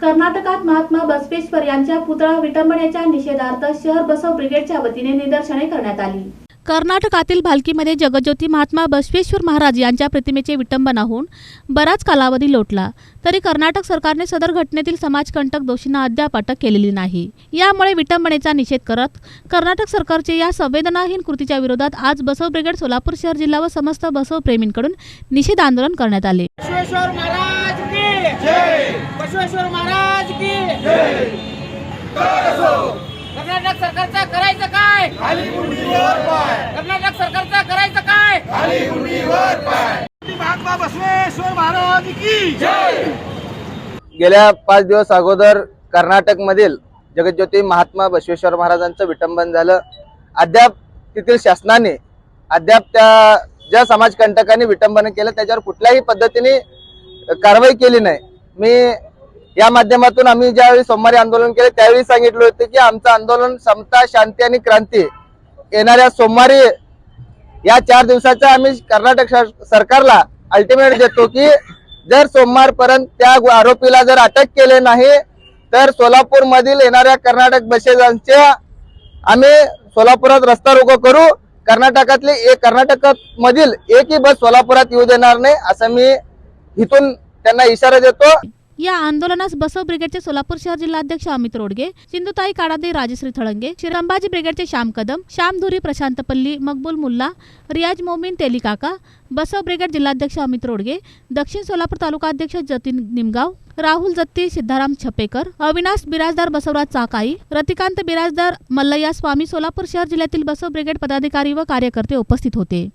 कर्नाटकात महात्मा बसवेश्वर यांच्या पुतळा विटंबनेच्या निषेधार्थ शहर बसव ब्रिगेडच्या वतीने निदर्शने करण्यात आली. कर्नाटकातील भालकीमध्ये जगज्योती महात्मा बसवेश्वर महाराज यांच्या प्रतिमेचे विटंबना होऊन बराच कालावधी लोटला तरी कर्नाटक सरकारने सदर घटनेतील समाजकंटक दोषींना अद्याप अटक केलेली नाही. यामुळे विटंबनेचा निषेध करत कर्नाटक सरकारचे या संवेदनाहीन कृतीच्या विरोधात आज बसव ब्रिगेड सोलापूर शहर जिल्हा व समस्त बसव प्रेमींकडून निषेध आंदोलन करण्यात आले. बसवेश्वर महाराज! की जय बसवेश्वर महाराज की जय. कर्नाटक सरकारचं करायचं काय? कर्नाटक सरकारचं करायचं काय? महात्मा बसवेश्वर महाराज की जय. गेल्या पाच दिवस अगोदर कर्नाटकमधील जगज्योती महात्मा बसवेश्वर महाराजांचं विटंबन झालं. अद्याप तेथील शासनाने अद्याप त्या ज्या समाजकंटकांनी विटंबन केलं त्याच्यावर कुठल्याही पद्धतीने कारवाई केली नाही. मी या माध्यमातून आम्ही ज्यावेळी सोमवारी आंदोलन केले त्यावेळी सांगितलं होतं की आमचं आंदोलन समता शांती आणि क्रांती येणाऱ्या सोमवारी या चार दिवसाचा आम्ही कर्नाटक सरकारला अल्टिमेट देतो की जर सोमवारपर्यंत त्या आरोपीला जर अटक केले नाही तर सोलापूरमधील येणाऱ्या कर्नाटक बसेसांच्या आम्ही सोलापुरात रस्ता रोको करू. कर्नाटकातली एक कर्नाटक मधील एकही बस सोलापुरात येऊ देणार नाही असं मी इथून त्यांना इशारा देतो. या आंदोलनास बसव ब्रिगेडचे सोलापूर शहर जिल्हाध्यक्ष अमित रोडगे सिंधुताई काडादे राजश्री थळंगे श्रीरामबाजी ब्रिगेडचे श्याम कदम श्याम धुरी प्रशांत पल्ली मकबूल मुल्ला रियाज मोमीन तेलिकाका बसव ब्रिगेड जिल्हाध्यक्ष अमित रोडगे दक्षिण सोलापूर तालुकाध्यक्ष जतीन निमगाव राहुल जत्ती सिद्धाराम छपेकर अविनाश बिराजदार बसवराज चाकाई रतिकांत बिराजदार मल्लय्या स्वामी सोलापूर शहर जिल्ह्यातील बसव ब्रिगेड पदाधिकारी व कार्यकर्ते उपस्थित होते.